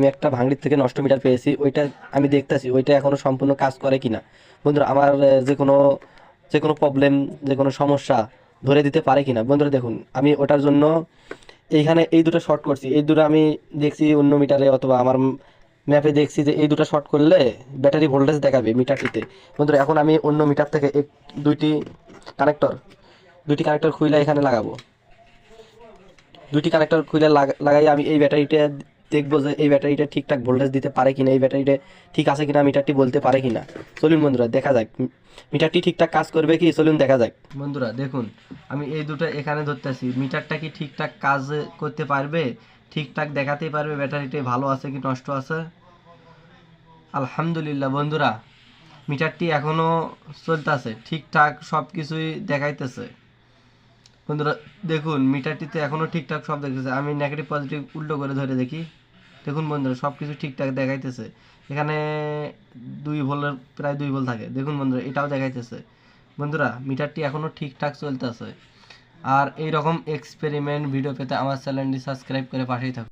আমি একটা ভাঙড়ির থেকে নষ্ট মিটার পেয়েছি, ওইটা আমি দেখতেছি, ওইটা এখনও সম্পূর্ণ কাজ করে কিনা। বন্ধুরা, আমার যে কোনো যে কোনো প্রবলেম যে কোনো সমস্যা ধরে দিতে পারে কিনা। বন্ধুরা, দেখুন, আমি ওটার জন্য এইখানে এই দুটো শর্ট করছি। এই দুটো আমি দেখছি অন্য মিটারে অথবা আমার ম্যাপে দেখছি যে এই দুটো শর্ট করলে ব্যাটারি ভোল্টেজ দেখাবে মিটারটিতে। বন্ধুরা, এখন আমি অন্য মিটার থেকে এক- দুইটি কানেক্টর দুইটি কানেক্টর খুইলে এখানে লাগাবো। দুইটি কানেক্টর খুলে লাগা- লাগাই আমি এই ব্যাটারিটা দেখব যে এই ব্যাটারিটা ঠিকঠাক ভোল্টেজ দিতে পারে কিনা, এই ব্যাটারিটা ঠিক আছে কিনা, মিটারটি বলতে পারে কিনা। চলুন বন্ধুরা, দেখা যাক। মিটারটি ঠিকঠাক কাজ করবে কি? চলুন দেখা যাক। বন্ধুরা, দেখুন, আমি এই দুটো এখানে ধরতেছি। মিটারটা কি ঠিকঠাক কাজ করতে পারবে? ঠিকঠাক দেখাতে পারবে ব্যাটারিটি ভালো আছে কি নষ্ট আছে? আলহামদুলিল্লাহ, বন্ধুরা, মিটারটি এখনও চলতেছে। ঠিকঠাক সব কিছুই দেখাইতেছে। বন্ধুরা, দেখুন মিটারটিতে এখনও ঠিকঠাক সব দেখতেছে আমি নেগেটিভ পজিটিভ উল্টো করে ধরে দেখি। দেখুন বন্ধুরা সব কিছু ঠিকঠাক দেখাইতেছে। এখানে দুই ভোলের, প্রায় দুই ভোল থাকে। দেখুন বন্ধুরা, এটাও দেখাইতেছে। বন্ধুরা, মিটারটি এখনও ঠিকঠাক চলতেছে। আর এই রকম এক্সপেরিমেন্ট ভিডিও পেতে আমার চ্যানেলটি সাবস্ক্রাইব করে পাশেই থাকুন।